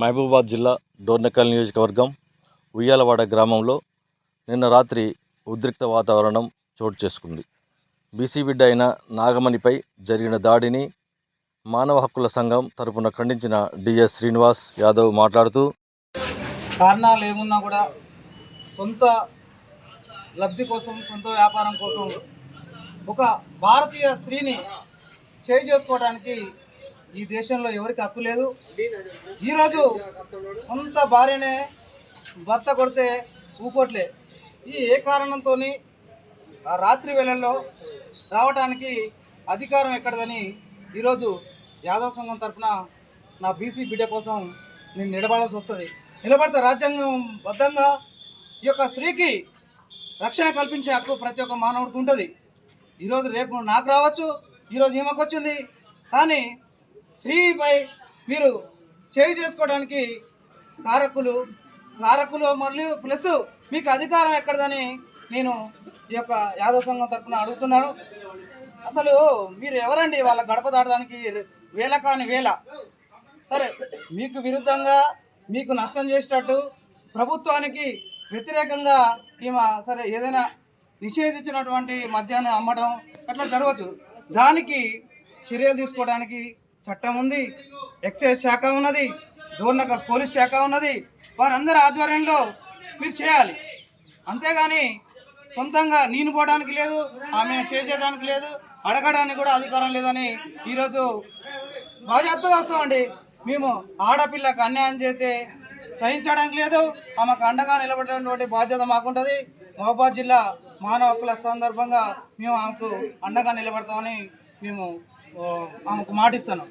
మహబూబాబాద్ జిల్లా డోర్నకల్ నియోజకవర్గం ఉయ్యాలవాడ గ్రామంలో నిన్న రాత్రి ఉద్రిక్త వాతావరణం చోటు చేసుకుంది. బీసీ బిడ్డ అయిన నాగమణిపై జరిగిన దాడిని మానవ హక్కుల సంఘం తరపున ఖండించిన డిఎస్ శ్రీనివాస్ యాదవ్ మాట్లాడుతూ కారణాలు ఏమున్నా కూడా సొంత లబ్ధి కోసం సొంత వ్యాపారం కోసం ఒక భారతీయ స్త్రీని చేయి చేసుకోవడానికి ఈ దేశంలో ఎవరికి హక్కు లేదు. ఈరోజు సొంత భార్యనే భర్త కొడితే ఊకోట్లే. ఈ ఏ కారణంతో ఆ రాత్రి వేళల్లో రావడానికి అధికారం ఎక్కడదని ఈరోజు యాదవ సంఘం తరఫున నా బీసీ బిడ్డ కోసం నేను నిలబడాల్సి వస్తుంది. నిలబడితే రాజ్యాంగం బద్ధంగా ఈ యొక్క స్త్రీకి రక్షణ కల్పించే హక్కు ప్రతి ఒక్క మానవుడికి ఉంటుంది. ఈరోజు రేపు నాకు రావచ్చు ఈరోజు ఈమెకు వచ్చింది కానీ స్త్రీపై మీరు చేయి చేసుకోవడానికి కారకులు కారకులు మరియు ప్లస్ మీకు అధికారం ఎక్కడదని నేను ఈ యొక్క యాదవ సంఘం తరఫున అడుగుతున్నాను. అసలు మీరు ఎవరండి? వాళ్ళ గడప దాటడానికి వేల కాని వేల. సరే మీకు విరుద్ధంగా మీకు నష్టం చేసేటట్టు ప్రభుత్వానికి వ్యతిరేకంగా ఈమె సరే ఏదైనా నిషేధించినటువంటి మద్యాన్ని అమ్మడం అట్లా జరగవచ్చు. దానికి చర్యలు తీసుకోవడానికి చట్టం ఉంది ఎక్సైజ్ శాఖ ఉన్నది డోర్నగర్ పోలీస్ శాఖ ఉన్నది వారందరి ఆధ్వర్యంలో మీరు చేయాలి. అంతేగాని సొంతంగా నేను పోవడానికి లేదు ఆమె చేసేయడానికి లేదు అడగడానికి కూడా అధికారం లేదని ఈరోజు బాధ్యతగా వస్తామండి. మేము ఆడపిల్లకు అన్యాయం చేస్తే సహించడానికి లేదు ఆమెకు అండగా నిలబడేటువంటి బాధ్యత మాకుంటుంది. మహబాద్ జిల్లా మానవ హక్కుల సందర్భంగా మేము ఆమెకు అండగా నిలబడతామని మేము ఓ, ఆమెకు మాటిస్తున్నాం